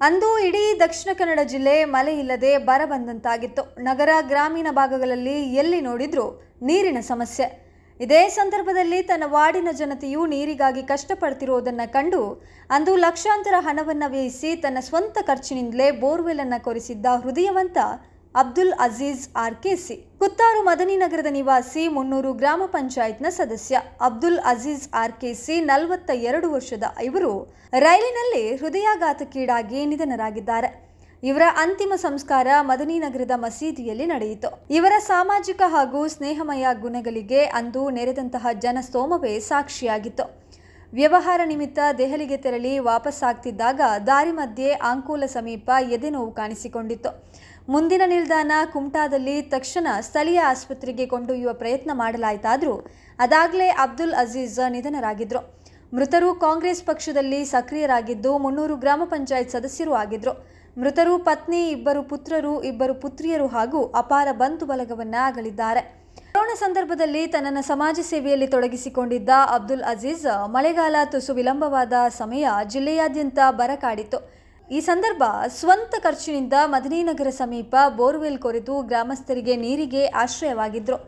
ಅಂದು ಇಡೀ ದಕ್ಷಿಣ ಕನ್ನಡ ಜಿಲ್ಲೆ ಮಳೆ ಇಲ್ಲದೆ ಬರ ಬಂದಂತಾಗಿತ್ತು. ನಗರ, ಗ್ರಾಮೀಣ ಭಾಗಗಳಲ್ಲಿ ಎಲ್ಲಿ ನೋಡಿದ್ರೂ ನೀರಿನ ಸಮಸ್ಯೆ. ಇದೇ ಸಂದರ್ಭದಲ್ಲಿ ತನ್ನ ವಾರ್ಡಿನ ಜನತೆಯು ನೀರಿಗಾಗಿ ಕಷ್ಟಪಡ್ತಿರುವುದನ್ನು ಕಂಡು ಅಂದು ಲಕ್ಷಾಂತರ ಹಣವನ್ನು ವ್ಯಯಿಸಿ ತನ್ನ ಸ್ವಂತ ಖರ್ಚಿನಿಂದಲೇ ಬೋರ್ವೆಲ್ ಅನ್ನು ಕೊರೆಸಿದ್ದ ಹೃದಯವಂತ ಅಬ್ದುಲ್ ಅಜೀಜ್ ಆರ್ಕೆಸಿ. ಕುತ್ತಾರು ಮದನಿ ನಗರದ ನಿವಾಸಿ, ಮುನ್ನೂರು ಗ್ರಾಮ ಪಂಚಾಯತ್ನ ಸದಸ್ಯ. ಅಬ್ದುಲ್ ಅಜೀಜ್ ಆರ್ಕೆಸಿ ನಲವತ್ತ ಎರಡು ವರ್ಷದ ಇವರು ರೈಲಿನಲ್ಲಿ ಹೃದಯಾಘಾತಕ್ಕೀಡಾಗಿ ನಿಧನರಾಗಿದ್ದಾರೆ. ಇವರ ಅಂತಿಮ ಸಂಸ್ಕಾರ ಮದನಿ ನಗರದ ಮಸೀದಿಯಲ್ಲಿ ನಡೆಯಿತು. ಇವರ ಸಾಮಾಜಿಕ ಹಾಗೂ ಸ್ನೇಹಮಯ ಗುಣಗಳಿಗೆ ಅಂದು ನೆರೆದಂತಹ ಜನಸ್ತೋಮವೇ ಸಾಕ್ಷಿಯಾಗಿತ್ತು. ವ್ಯವಹಾರ ನಿಮಿತ್ತ ದೆಹಲಿಗೆ ತೆರಳಿ ವಾಪಸ್ಸಾಗ್ತಿದ್ದಾಗ ದಾರಿ ಮಧ್ಯೆ ಆಂಕೋಲ ಸಮೀಪ ಎದೆನೋವು ಕಾಣಿಸಿಕೊಂಡಿತ್ತು. ಮುಂದಿನ ನಿಲ್ದಾಣ ಕುಮ್ಟಾದಲ್ಲಿ ತಕ್ಷಣ ಸ್ಥಳೀಯ ಆಸ್ಪತ್ರೆಗೆ ಕೊಂಡೊಯ್ಯುವ ಪ್ರಯತ್ನ ಮಾಡಲಾಯಿತಾದರೂ ಅದಾಗಲೇ ಅಬ್ದುಲ್ ಅಜೀಜ್ ನಿಧನರಾಗಿದ್ದರು ಮೃತರು ಕಾಂಗ್ರೆಸ್ ಪಕ್ಷದಲ್ಲಿ ಸಕ್ರಿಯರಾಗಿದ್ದು ಮುನ್ನೂರು ಗ್ರಾಮ ಪಂಚಾಯತ್ ಸದಸ್ಯರು ಆಗಿದ್ದರು ಮೃತರು ಪತ್ನಿ, ಇಬ್ಬರು ಪುತ್ರರು, ಇಬ್ಬರು ಪುತ್ರಿಯರು ಹಾಗೂ ಅಪಾರ ಬಂಧು ಬಲಗವನ್ನ ಅಗಲಿದ್ದಾರೆ ಕೊರೋನಾ ಸಂದರ್ಭದಲ್ಲಿ ತನ್ನನ್ನು ಸಮಾಜ ಸೇವೆಯಲ್ಲಿ ತೊಡಗಿಸಿಕೊಂಡಿದ್ದ ಅಬ್ದುಲ್ ಅಜೀಜ್, ಮಳೆಗಾಲ ತುಸು ವಿಳಂಬವಾದ ಸಮಯ ಜಿಲ್ಲೆಯಾದ್ಯಂತ ಬರ ಕಾಡಿತ್ತು. ಈ ಸಂದರ್ಭ ಸ್ವಂತ ಖರ್ಚಿನಿಂದ ಮದನಿನಗರ ಸಮೀಪ ಬೋರ್ವೆಲ್ ಕೊರೆದು ಗ್ರಾಮಸ್ಥರಿಗೆ ನೀರಿಗೆ ಆಶ್ರಯವಾಗಿದ್ರು.